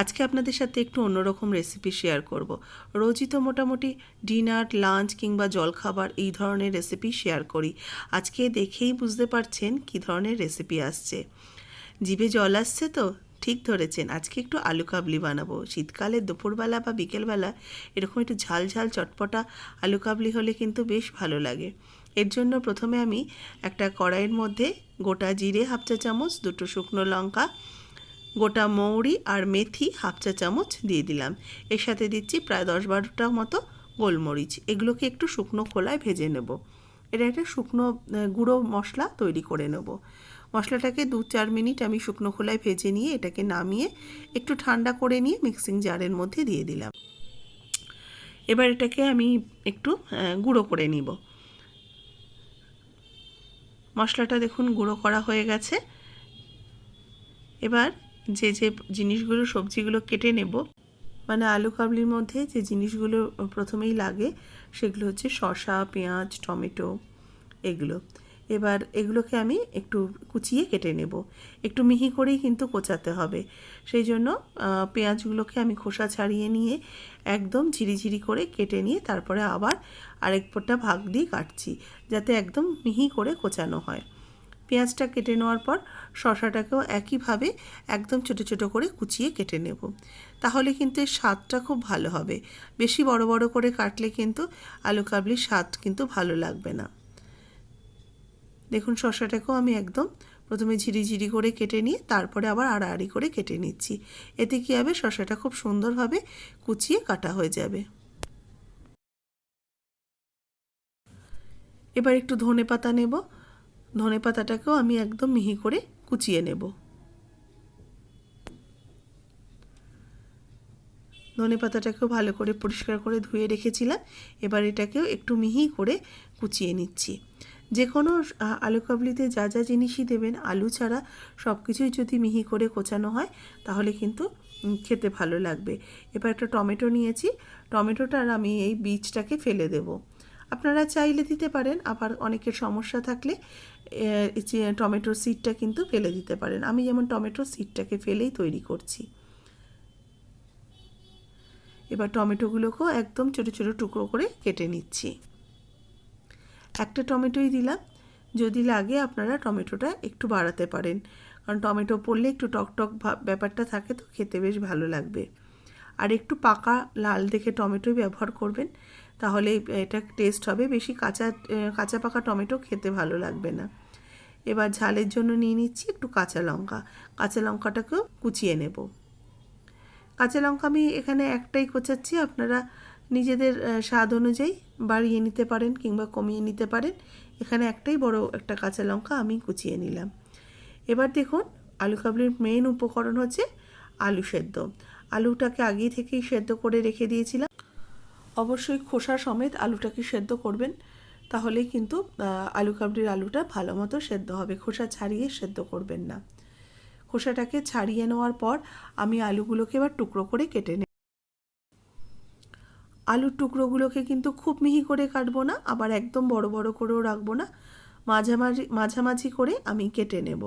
আজকে আপনাদের সাথে একটু অন্যরকম রেসিপি শেয়ার করব। রোজই তো মোটামুটি ডিনার লাঞ্চ কিংবা জলখাবার এই ধরনের রেসিপি শেয়ার করি। আজকে দেখেই বুঝতে পারছেন কী ধরনের রেসিপি আসছে। জিভে জল আসছে তো? ঠিক ধরেছেন। আজকে একটু আলু কাবলি বানাবো। শীতকালে দুপুরবেলা বা বিকেলবেলা এরকম একটু ঝাল ঝাল চটপটা আলু কাবলি হলে কিন্তু বেশ ভালো লাগে। এর জন্য প্রথমে আমি একটা কড়াইয়ের মধ্যে গোটা জিরে হাফ চা চামচ, দুটো শুকনো লঙ্কা গোটা মৌরি আর মেথি হাফ চা চামচ দিয়ে দিলাম। এর সাথে দিচ্ছি প্রায় দশ বারোটা মতো গোলমরিচ। এগুলোকে একটু শুকনো খোলায় ভেজে নেব। এটা একটা শুকনো গুঁড়ো মশলা তৈরি করে নেব। মশলাটাকে দু চার মিনিট আমি শুকনো খোলায় ভেজে নিয়ে এটাকে নামিয়ে একটু ঠান্ডা করে নিয়ে মিক্সিং জারের মধ্যে দিয়ে দিলাম। এবার এটাকে আমি একটু গুঁড়ো করে নিব। মশলাটা দেখুন গুঁড়ো করা হয়ে গেছে। এবার যে যে জিনিসগুলো, সবজিগুলো কেটে নেব মানে আলু কাবলির মধ্যে যে জিনিসগুলো প্রথমেই লাগে সেগুলো হচ্ছে শসা, পেঁয়াজ, টমেটো এগুলো। এবার এগুলোকে আমি একটু কুচিয়ে কেটে নেব। একটু মিহি করেই কিন্তু কোচাতে হবে। সেই জন্য পেঁয়াজগুলোকে আমি খোসা ছাড়িয়ে নিয়ে একদম ঝিরিঝিরি করে কেটে নিয়ে তারপরে আবার আরেক পোটা ভাগ দিয়ে কাটছি, যাতে একদম মিহি করে কোচানো হয়। পেঁয়াজটা কেটে নেওয়ার পর শশাটাকেও একইভাবে একদম ছোটো ছোটো করে কুচিয়ে কেটে নেব। তাহলে কিন্তু এর স্বাদটা খুব ভালো হবে। বেশি বড় বড় করে কাটলে কিন্তু আলু কাবলির স্বাদ কিন্তু ভালো লাগবে না। দেখুন শশাটাকেও আমি একদম প্রথমে ঝিরিঝিরি করে কেটে নিয়ে তারপরে আবার আড়াআড়ি করে কেটে নিচ্ছি। এতে কী হবে? শশাটা খুব সুন্দরভাবে কুচিয়ে কাটা হয়ে যাবে। এবার একটু ধনে পাতা নেব। ধনে পাতাটাকেও আমি একদম মিহি করে কুচিয়ে নেব। ধনে পাতাটাকেও ভালো করে পরিষ্কার করে ধুয়ে রেখেছিলাম। এবার এটাকেও একটু মিহি করে কুচিয়ে নিচ্ছি। যে কোনো আলু কাবলিতে যা যা জিনিসই দেবেন, আলু ছাড়া সব কিছুই যদি মিহি করে কোচানো হয়, তাহলে কিন্তু খেতে ভালো লাগবে। এবার একটা টমেটো নিয়েছি। টমেটোটার আমি এই বীজটাকে ফেলে দেব। আপনারা চাইলে দিতে পারেন, আবার অনেকের সমস্যা থাকলে টমেটোর সিডটা কিন্তু ফেলে দিতে পারেন। আমি যেমন টমেটোর সিডটাকে ফেলেই তৈরি করছি। এবার টমেটোগুলোকেও একদম ছোটো ছোটো টুকরো করে কেটে নিচ্ছি। একটা টমেটোই দিলাম। যদি লাগে আপনারা টমেটোটা একটু বাড়াতে পারেন। কারণ টমেটো পড়লে একটু টক টক ব্যাপারটা থাকে তো খেতে বেশ ভালো লাগবে। আর একটু পাকা, লাল দেখে টমেটোই ব্যবহার করবেন। তাহলে এটা টেস্ট হবে। বেশি কাঁচা কাঁচা পাকা টমেটো খেতে ভালো লাগবে না। এবার ঝালের জন্য নিয়ে নিচ্ছি একটু কাঁচা লঙ্কা। কাঁচা লঙ্কাটাকেও কুচিয়ে নেব। কাঁচা লঙ্কা আমি এখানে একটাই কোচাচ্ছি। আপনারা নিজেদের স্বাদ অনুযায়ী বাড়িয়ে নিতে পারেন কিংবা কমিয়ে নিতে পারেন। এখানে একটাই বড় একটা কাঁচা লঙ্কা আমি কুচিয়ে নিলাম। এবার দেখুন, আলু কাবলির মেন উপকরণ হচ্ছে আলু সেদ্ধ। আলুটাকে আগেই থেকেই সেদ্ধ করে রেখে দিয়েছিলাম। অবশ্যই খোসা সমেত আলুটাকে সেদ্ধ করবেন, তাহলেই কিন্তু আলু কাবলির আলুটা ভালো মতো সেদ্ধ হবে। খোসা ছাড়িয়ে সেদ্ধ করবেন না। খোসাটাকে ছাড়িয়ে নেওয়ার পর আমি আলুগুলোকে এবার টুকরো করে কেটে নেব। আলুর টুকরোগুলোকে কিন্তু খুব মিহি করে কাটবো না, আবার একদম বড় বড় করেও রাখব না। মাঝামাঝি মাঝামাঝি করে আমি কেটে নেব।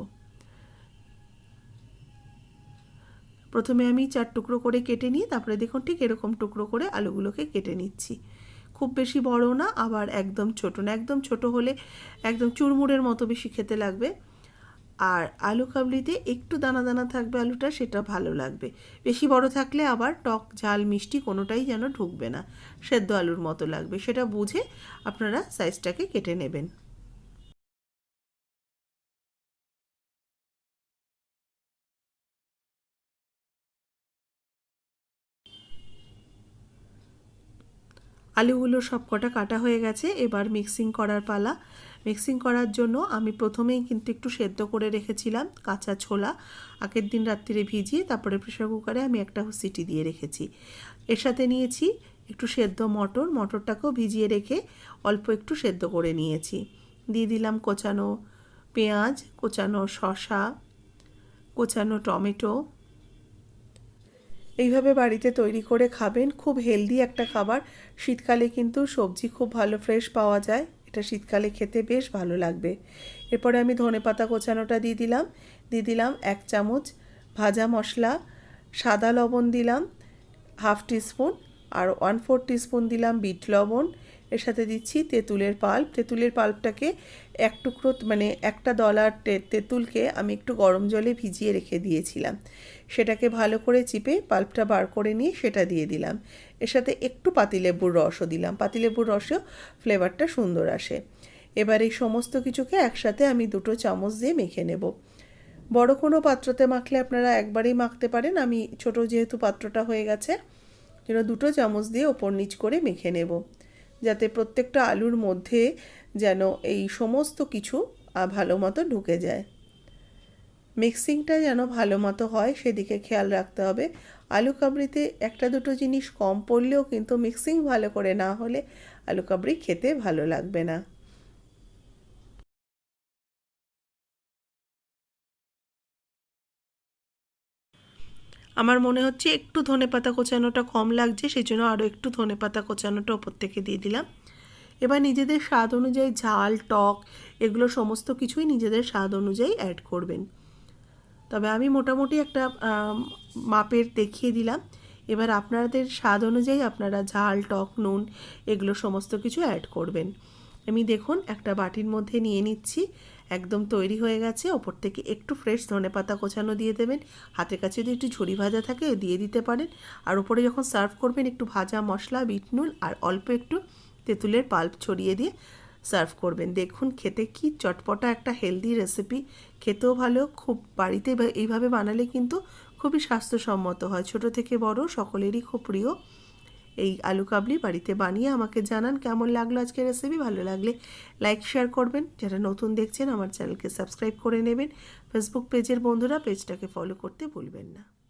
প্রথমে আমি চার টুকরো করে কেটে নিয়ে তারপরে দেখুন ঠিক এরকম টুকরো করে আলুগুলোকে কেটে নিচ্ছি। খুব বেশি বড় না, আবার একদম ছোট না, একদম ছোট হলে একদম চুরমুড়ের মতো বেশি খেতে লাগবে। আর আলু কাবলিতে একটু দানা দানা থাকবে আলুটা, সেটা ভালো লাগবে। বেশি বড় থাকলে আবার টক, ঝাল, মিষ্টি কোনোটাই যেন ঢুকবে না, সেদ্ধ আলুর মতো লাগবে। সেটা বুঝে আপনারা সাইজটাকে কেটে নেবেন। আলুগুলো সব কটা কাটা হয়ে গেছে, এবার মিক্সিং করার পালা। মিক্সিং করার জন্য আমি প্রথমেই কিন্তু একটু সেদ্ধ করে রেখেছিলাম কাঁচা ছোলা। আগের দিন রাত্রিরে ভিজিয়ে তারপরে প্রেশার কুকারে আমি একটা সিটি দিয়ে রেখেছি। এর সাথে নিয়েছি একটু সেদ্ধ মটর, মটরটাকেও ভিজিয়ে রেখে অল্প একটু সেদ্ধ করে নিয়েছি। দিয়ে দিলাম কোচানো পেঁয়াজ, কোচানো শসা, কোচানো টমেটো এইভাবে বাড়িতে তৈরি করে খাবেন। খুব হেলদি একটা খাবার। শীতকালে কিন্তু সবজি খুব ভালো ফ্রেশ পাওয়া যায়। এটা শীতকালে খেতে বেশ ভালো লাগবে। এরপরে আমি ধনেপাতা কোচানোটা দিয়ে দিলাম। দিয়ে দিলাম এক চামচ ভাজা মশলা, সাদা লবণ দিলাম হাফ টিস্পুন আর ওয়ান ফোর টিস্পুন দিলাম বিট লবণ। এর সাথে দিচ্ছি তেঁতুলের পাল্প। তেঁতুলের পাল্পটাকে এক টুকরো মানে একটা ডলার তেঁতুলকে আমি একটু গরম জলে ভিজিয়ে রেখে দিয়েছিলাম। সেটাকে ভালো করে চিপে পাল্পটা বার করে নিয়ে সেটা দিয়ে দিলাম। এর সাথে একটু পাতিলেবুর রসও দিলাম। পাতিলেবুর রসেও ফ্লেভারটা সুন্দর আসে। এবার এই সমস্ত কিছুকে একসাথে আমি দুটো চামচ দিয়ে মেখে নেব। বড় কোনো পাত্রতে মাখলে আপনারা একবারেই মাখতে পারেন। আমি ছোট যেহেতু পাত্রটা হয়ে গেছে যেন দুটো চামচ দিয়ে ওপর নিচ করে মেখে নেব। যাতে প্রত্যেকটা আলুর মধ্যে যেন এই সমস্ত কিছু ভালো মতো ঢুকে যায়। মিক্সিংটা যেন ভালো মতো হয়, সেদিকে খেয়াল রাখতে হবে। আলু কাবড়িতে একটা দুটো জিনিস কম পড়লেও কিন্তু মিক্সিং ভালো করে না হলে আলু কাবড়ি খেতে ভালো লাগবে না। আমার মনে হচ্ছে একটু ধনে পাতা কোচানোটা কম লাগছে সেই জন্য আরও একটু ধনে পাতা কোচানোটা ওপর থেকে দিয়ে দিলাম। এবার নিজেদের স্বাদ অনুযায়ী ঝাল, টক, এগুলো সমস্ত কিছুই নিজেদের স্বাদ অনুযায়ী অ্যাড করবেন। তবে আমি মোটামুটি একটা মাপের দেখিয়ে দিলাম। এবার আপনাদের স্বাদ অনুযায়ী আপনারা ঝাল, টক, নুন এগুলো সমস্ত কিছু অ্যাড করবেন। আমি দেখুন একটা বাটির মধ্যে নিয়ে নিচ্ছি। একদম তৈরি হয়ে গেছে। ওপর থেকে একটু ফ্রেশ ধনে পাতা কোচানো দিয়ে দেবেন। হাতের কাছে যদি একটু ঝুড়ি ভাজা থাকে, দিয়ে দিতে পারেন। আর ওপরে যখন সার্ভ করবেন, একটু ভাজা মশলা, বিট নুন আর অল্প একটু তেঁতুলের পাল্প ছড়িয়ে দিয়ে সার্ভ করবেন। দেখুন খেতে কি চটপটা একটা হেলদি রেসিপি খেতেও ভালো, খুব বাড়িতে এইভাবে বানালে কিন্তু খুবই স্বাস্থ্যসম্মত হয়। ছোট থেকে বড় সকলেরই খুব প্রিয়। এই আলু কাবলি বাড়িতে বানিয়ে আমাকে জানান কেমন লাগল আজকের রেসিপি ভালো লাগলে লাইক শেয়ার করবেন। যারা নতুন দেখছেন, আমার চ্যানেলকে সাবস্ক্রাইব করে নেবেন। ফেসবুক পেজের বন্ধুরা পেজটাকে ফলো করতে ভুলবেন না।